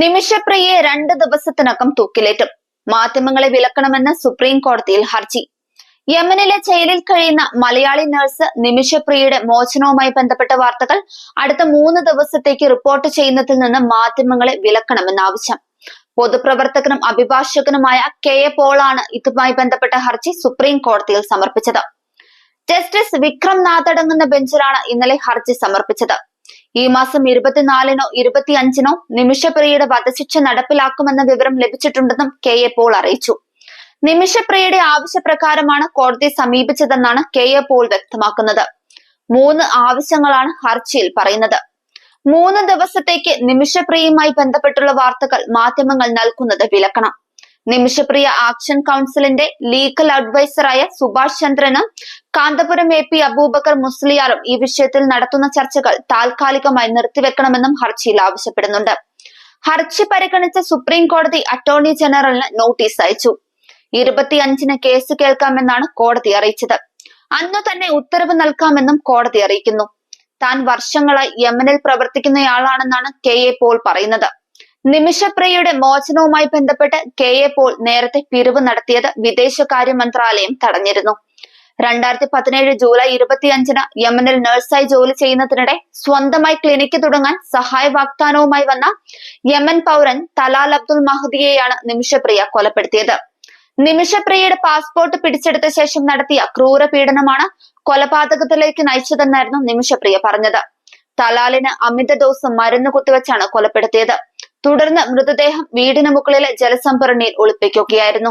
നിമിഷപ്രിയയെ രണ്ട് ദിവസത്തിനകം തൂക്കിലേറ്റും. മാധ്യമങ്ങളെ വിലക്കണമെന്ന് സുപ്രീം കോടതിയിൽ ഹർജി. യമനിലെ ജയിലിൽ കഴിയുന്ന മലയാളി നഴ്സ് നിമിഷപ്രിയയുടെ മോചനവുമായി ബന്ധപ്പെട്ട വാർത്തകൾ അടുത്ത മൂന്ന് ദിവസത്തേക്ക് റിപ്പോർട്ട് ചെയ്യുന്നതിൽ നിന്ന് മാധ്യമങ്ങളെ വിലക്കണമെന്ന് ആവശ്യം. പൊതുപ്രവർത്തകനും അഭിഭാഷകനുമായ കെ എ പോളാണ് ഇതുമായി ബന്ധപ്പെട്ട ഹർജി സുപ്രീം കോടതിയിൽ സമർപ്പിച്ചത്. ജസ്റ്റിസ് വിക്രം നാഥടങ്ങുന്ന ബെഞ്ചിലാണ് ഇന്നലെ ഹർജി സമർപ്പിച്ചത്. ഈ മാസം ഇരുപത്തിനാലിനോ ഇരുപത്തിയഞ്ചിനോ നിമിഷപ്രിയയുടെ വധശിക്ഷ നടപ്പിലാക്കുമെന്ന വിവരം ലഭിച്ചിട്ടുണ്ടെന്നും കെ എ പോൾ അറിയിച്ചു. നിമിഷപ്രിയയുടെ ആവശ്യപ്രകാരമാണ് കോടതി സമീപിച്ചതെന്നാണ് കെ എ പോൾ വ്യക്തമാക്കുന്നത്. മൂന്ന് ആവശ്യങ്ങളാണ് ഹർജിയിൽ പറയുന്നത്. മൂന്ന് ദിവസത്തേക്ക് നിമിഷപ്രിയയുമായി ബന്ധപ്പെട്ടുള്ള വാർത്തകൾ മാധ്യമങ്ങൾ നൽകുന്നത് വിലക്കണം. നിമിഷപ്രിയ ആക്ഷൻ കൗൺസിലിന്റെ ലീഗൽ അഡ്വൈസറായ സുഭാഷ് ചന്ദ്രനും കാന്തപുരം എ പി അബൂബക്കർ മുസ്ലിയാറും ഈ വിഷയത്തിൽ നടത്തുന്ന ചർച്ചകൾ താൽക്കാലികമായി നിർത്തിവെക്കണമെന്നും ഹർജിയിൽ ആവശ്യപ്പെടുന്നുണ്ട്. ഹർജി പരിഗണിച്ച സുപ്രീം കോടതി അറ്റോർണി ജനറലിന് നോട്ടീസ് അയച്ചു. ഇരുപത്തിയഞ്ചിന് കേസ് കേൾക്കാമെന്നാണ് കോടതി അറിയിച്ചത്. അന്നു തന്നെ ഉത്തരവ് നൽകാമെന്നും കോടതി അറിയിക്കുന്നു. താൻ വർഷങ്ങളായി യമനിൽ പ്രവർത്തിക്കുന്നയാളാണെന്നാണ് കെ എ പോൾ പറയുന്നത്. നിമിഷപ്രിയയുടെ മോചനവുമായി ബന്ധപ്പെട്ട് കെ എ പോൾ നേരത്തെ പിരിവ് നടത്തിയത് വിദേശകാര്യ മന്ത്രാലയം തടഞ്ഞിരുന്നു. രണ്ടായിരത്തി പതിനേഴ് ജൂലൈ ഇരുപത്തിയഞ്ചിന് യമനിൽ നഴ്സായി ജോലി ചെയ്യുന്നതിനിടെ സ്വന്തമായി ക്ലിനിക്ക് തുടങ്ങാൻ സഹായ വാഗ്ദാനവുമായി വന്ന യമൻ പൗരൻ തലാൽ അബ്ദുൽ മഹദിയെയാണ് നിമിഷപ്രിയ കൊലപ്പെടുത്തിയത്. നിമിഷപ്രിയയുടെ പാസ്പോർട്ട് പിടിച്ചെടുത്ത ശേഷം നടത്തിയ ക്രൂര പീഡനമാണ് കൊലപാതകത്തിലേക്ക് നയിച്ചതെന്നായിരുന്നു നിമിഷപ്രിയ പറഞ്ഞത്. തലാലിന് അമിത ഡോസ് മരുന്ന് കുത്തിവെച്ചാണ് കൊലപ്പെടുത്തിയത്. തുടർന്ന് മൃതദേഹം വീടിന് മുകളിലെ ജലസംഭരണിയിൽ ഒളിപ്പിക്കുകയായിരുന്നു